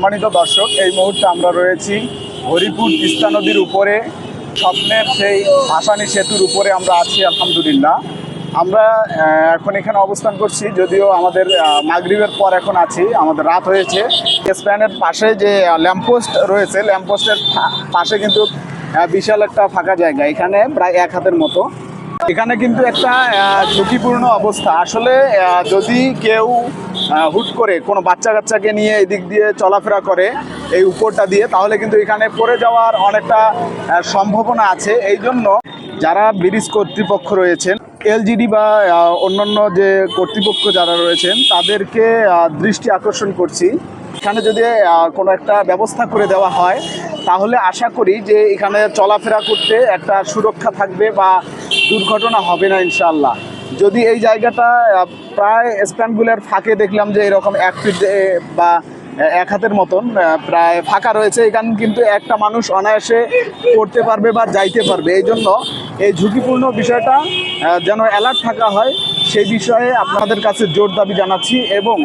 সম্মানিত দর্শক, এই মুহূর্তে আমরা রয়েছি হরিপুর তিস্তা নদীর উপরে। স্বপ্নের সেই ভাসানী সেতুর উপরে আমরা আছি, আলহামদুলিল্লাহ। আমরা এখন এখানে অবস্থান করছি, যদিও আমাদের মাগরিবের পর এখন আছি, আমাদের রাত হয়েছে। স্প্যানের পাশে যে ল্যাম্পপোস্ট রয়েছে, ল্যাম্পপোস্টের পাশে কিন্তু বিশাল একটা ফাঁকা জায়গা, এখানে প্রায় এক হাতের মতো। এখানে কিন্তু একটা ঝুঁকিপূর্ণ অবস্থা। আসলে যদি কেউ হুট করে কোনো বাচ্চা কাচ্চাকে নিয়ে এদিক দিয়ে চলাফেরা করে এই উপরটা দিয়ে, তাহলে কিন্তু এখানে পড়ে যাওয়ার অনেকটা সম্ভাবনা আছে। এই জন্য যারা ব্রিজ কর্তৃপক্ষ রয়েছেন, এলজিডি বা অন্যান্য যে কর্তৃপক্ষ যারা রয়েছেন, তাদেরকে দৃষ্টি আকর্ষণ করছি। এখানে যদি কোনো একটা ব্যবস্থা করে দেওয়া হয়, তাহলে আশা করি যে এখানে চলাফেরা করতে একটা সুরক্ষা থাকবে বা দুর্ঘটনা হবে না ইনশাল্লাহ যদি এই জায়গাটা প্রায় স্প্যানগুলের ফাঁকে দেখলাম যে এরকম এক ফিট বা এক হাতের মতন প্রায় ফাঁকা রয়েছে। এখানে কিন্তু একটা মানুষ অনায়াসে পড়তে পারবে বা যাইতে পারবে। এই জন্য এই ঝুঁকিপূর্ণ বিষয়টা যেন অ্যালার্ট থাকা হয়, সেই বিষয়ে আপনাদের কাছে জোর দাবি জানাচ্ছি এবং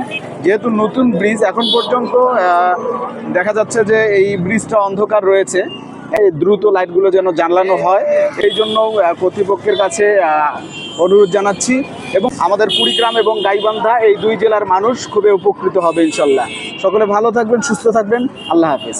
যেহেতু নতুন ব্রিজ এখন পর্যন্ত দেখা যাচ্ছে যে এই ব্রিজটা অন্ধকার রয়েছে দ্রুত লাইটগুলো যেন জানলানো হয় এই জন্য কর্তৃপক্ষের কাছে অনুরোধ জানাচ্ছি। এবং আমাদের কুড়িগ্রাম এবং গাইবান্ধা এই দুই জেলার মানুষ খুবই উপকৃত হবে ইনশাল্লাহ। সকলে ভালো থাকবেন, সুস্থ থাকবেন। আল্লাহ হাফেজ।